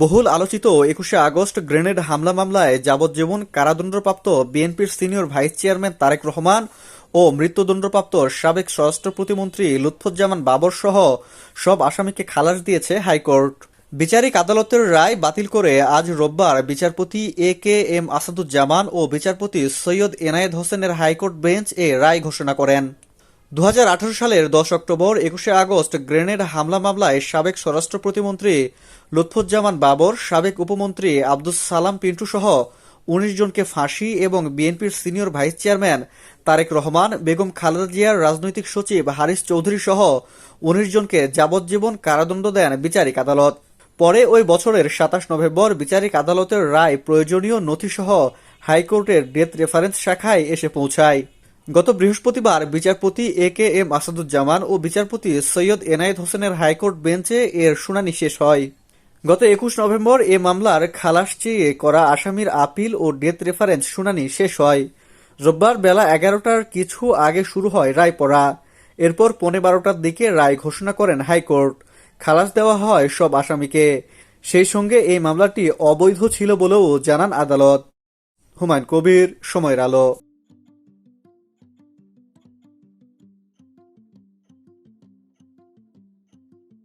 বহুল আলোচিত একুশে আগস্ট গ্রেনেড হামলা মামলায় যাবজ্জীবন কারাদণ্ডপ্রাপ্ত বিএনপির senior vice chairman Tarique Rahman ও মৃত্যুদণ্ডপ্রাপ্ত সাবেক স্বরাষ্ট্র প্রতিমন্ত্রী লুৎফুজ্জামান বাবর সহ সব আসামিকে খালাস দিয়েছে হাইকোর্ট। বিচারিক আদালতের রায় বাতিল করে আজ রোববার বিচারপতি এ কে এম আসাদুজ্জামান ও বিচারপতি সৈয়দ এনায়েত হোসেনের হাইকোর্ট বেঞ্চ এ রায় ঘোষণা করেন। দু হাজার আঠারো সালের দশ অক্টোবর, একুশে আগস্ট গ্রেনেড হামলা মামলায় সাবেক স্বরাষ্ট্র প্রতিমন্ত্রী লুৎফুজ্জামান বাবর, সাবেক উপমন্ত্রী আব্দুস সালাম পিন্টু সহ উনিশ জনকে ফাঁসি এবং বিএনপির senior vice chairman Tarique Rahman, Begum Khaleda জিয়ার রাজনৈতিক সচিব হারিস চৌধুরী সহ উনিশ জনকে যাবজ্জীবন কারাদণ্ড দেন বিচারিক আদালত। পরে ওই বছরের সাতাশ নভেম্বর বিচারিক আদালতের রায় প্রয়োজনীয় নথিসহ হাইকোর্টের ডেথ রেফারেন্স শাখায় এসে পৌঁছায়। গত বৃহস্পতিবার বিচারপতি এ কে এম আসাদুজ্জামান ও বিচারপতি সৈয়দ এনায়েত হোসেনের হাইকোর্ট বেঞ্চে এর শুনানি শেষ হয়। গত একুশ নভেম্বর এ মামলার খালাস চেয়ে করা আসামির আপিল ও ডেথ রেফারেন্স শুনানি শেষ হয়। রোববার বেলা এগারোটার কিছু আগে শুরু হয় রায় পড়া এরপর পৌনে বারোটার দিকে রায় ঘোষণা করেন হাইকোর্ট। খালাস দেওয়া হয় সব আসামিকে। সেই সঙ্গে এই মামলাটি অবৈধ ছিল বলেও জানান আদালত। হুমায়ুন কবির, সময়ের আলো।